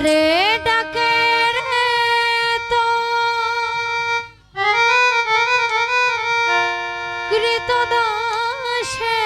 আরে ডাকে তো। কৃতদাসে